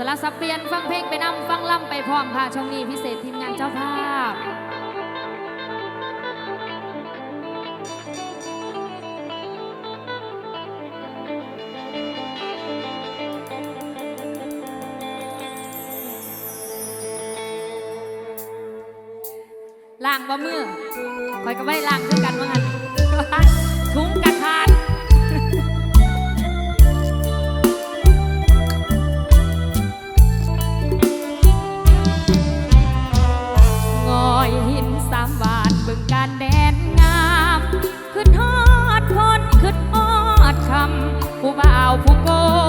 สละสับเปลี่ยนฟังเพลงไปนำฟังล่ำไปพร้อมค่ะ ช่องนี้พิเศษทีมงานเจ้าภาพ ล่างบ่มือคอยก็ไว้ล่างด้วยกันว่างั้น Phúc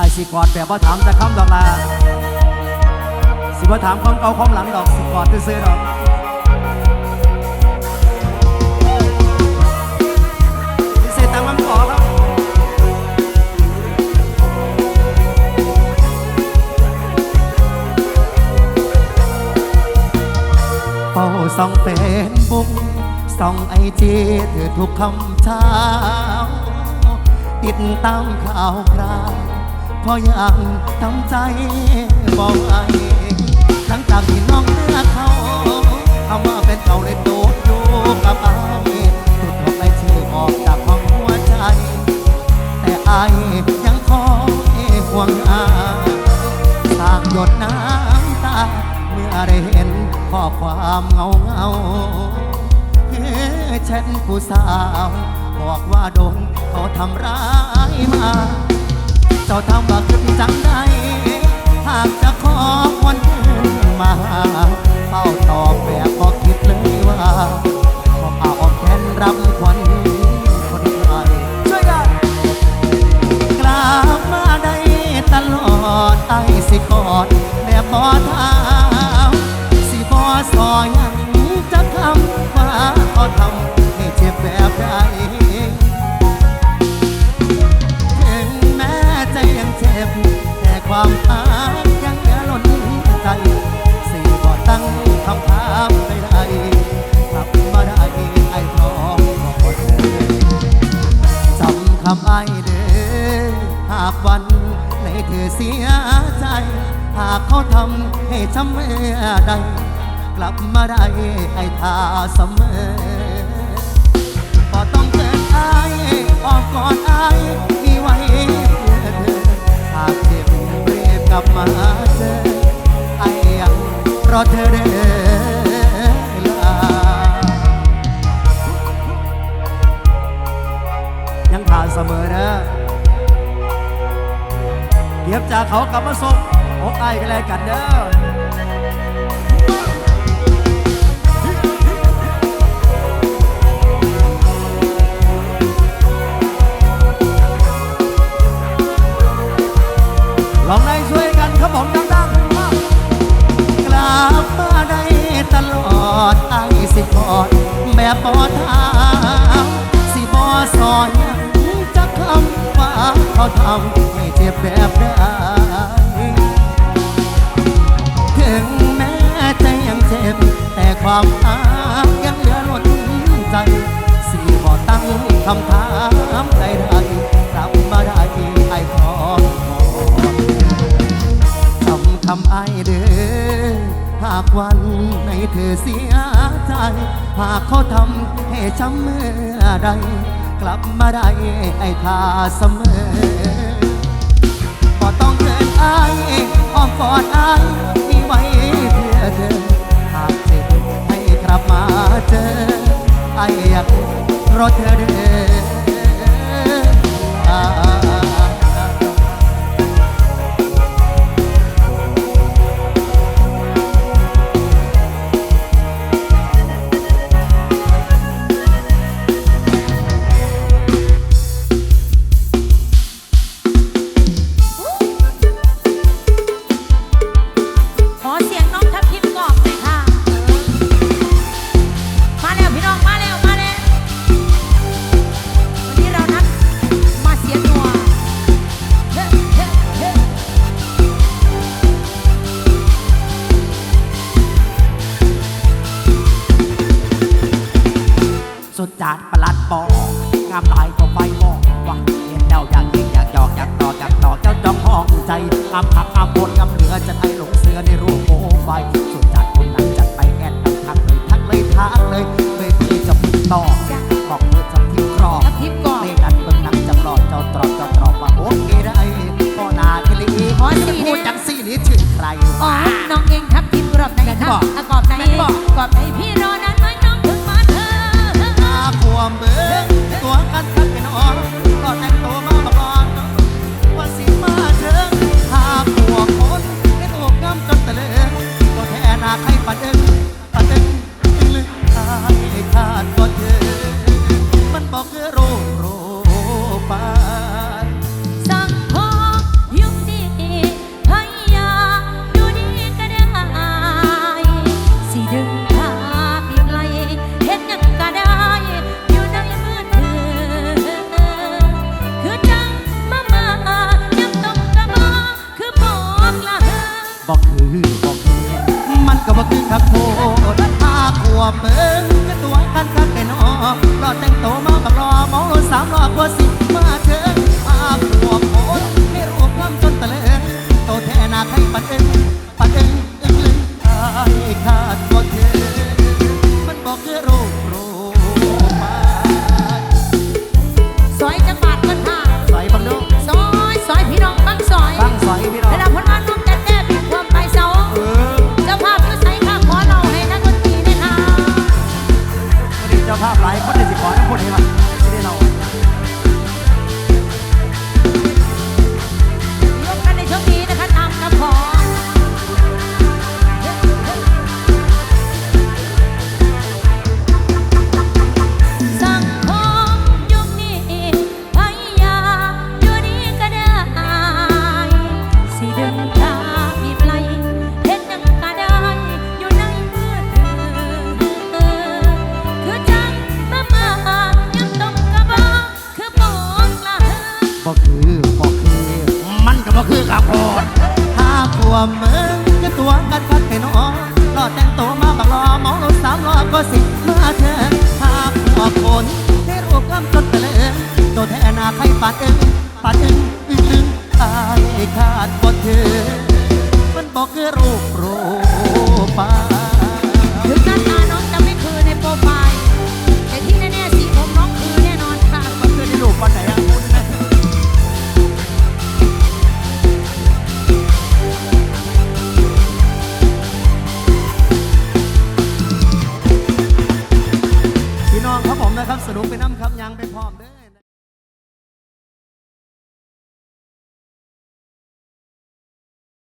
ไอสิกอดแบบว่าถามจะคำดอกลาสิว่าถามความเก่าความหลังดอกสิกอดซื้อดอกพิเตามคำขอรับเฝ้าส่องเฟนบุ๊กส่องไอจีเธอทุกคำเช้าติดตามข่าวคราว พอยังทำใจบอกไอ้ทั้งจากที่น้องเลือกเขา เอามาเป็นเขาในโตดดูกับไอ้ตุดกอำไอชื่ออกจากของหัวใจ แต่ไอยังคอยห่วงอาสากหยดน้ำตา เมื่อได้เห็นข้อความเงาเงาเช่นผู้สาว บอกว่าโดนเขาทำร้ายมา เจ้าทำว่าคือสังใดหากจะขอวันคืนมาเฝ้าตอบแบบก็คิดเลยว่าขอเอาออกแทนรับควันคนไทยช่วยกันกลับมาได้ตลอดไอ้สิกอดแม่ขอทามสิบอซอย เสียใจ หากเขาทำให้ช้ำเมื่อใด กลับมาได้ไอ้ทาเสมอก็ต้องเกินอายออกก่อนอายมีไว้เพื่อเธอ หากเจ็บเรียบกลับมาเจอไอ้ยังรอเธอเด้อยังผ่านเสมอนะ เก็บจากเขากลับมาส่งอกไอ้กันเลยกันเด้อ ไร กลับมาได้ไอ้ทาเสมอ สุดจานประหลัดบอกงามลายก็ไฟบอกว่าเห็นแล้วอยากยิงอยากหยอกอยากดอกอยากดอกเจ้าจ้องห้องใจงามผักงามบนงามเหลือจะให้หลงเสือในรูปโมไฟสุดจานคนนั้นจัดไปแอนทักเลยทักเลยทักเลยเวทีจะพุ่งต่อบอกมือจับที่ครอบทัพทิมกรอบเลนัดเบิ่งหนังจำลอเจ้าตรอบเจ้าตรอบว่าโอเคได้ก็นาคลีขอสี่พูดจังสี่นี้ถึงใครอ๋อน้องเองทัพทิมกรอบไหนแม่นคะบกอะกรอบไหนแม่นบอกกรอบไหนพี่ บ่คือบ่คือ มันก็บคือข้าวโพดถ้าขัวมึงจะตัวกันคัดไปน้องรอแต่งตัวมาบักรอมองรถสามล้อก็สิมาเถินถ้าขัวคนที่รูปงามจนตะเลินโดนแทนาใครปาดอึงปาดอึงอึ้งอึ้งตายขาดบ่เธอมันบ่คือรูปรูปรไฟ รุปไปน้ำครับยังไปพร้อม